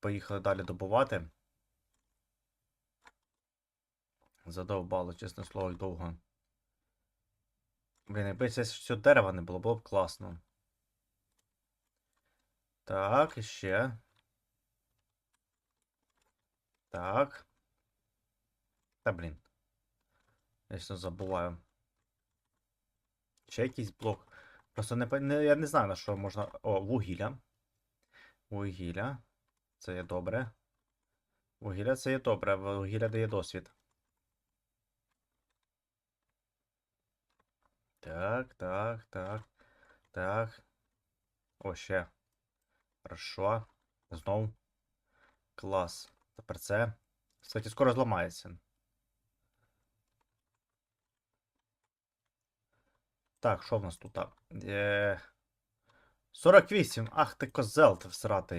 Поїхали далі добувати. Задовбало, чесне слово, довго. Блін, якби це все дерева не було, було б класно. Так, і ще. Так. Та блін. Я все забуваю. Ще якийсь блок. Просто не, не, я не знаю, на що можна. О, вугілля. Вугілля. Це є добре. Вугілля це є добре, вугілля дає досвід. Так, так, так. Так. О, ще. Хорошо. Знов. Клас. Тепер це. Кстати, скоро зламається. Так, що в нас тут? Е... 48. Ах ти козел, ти всратий.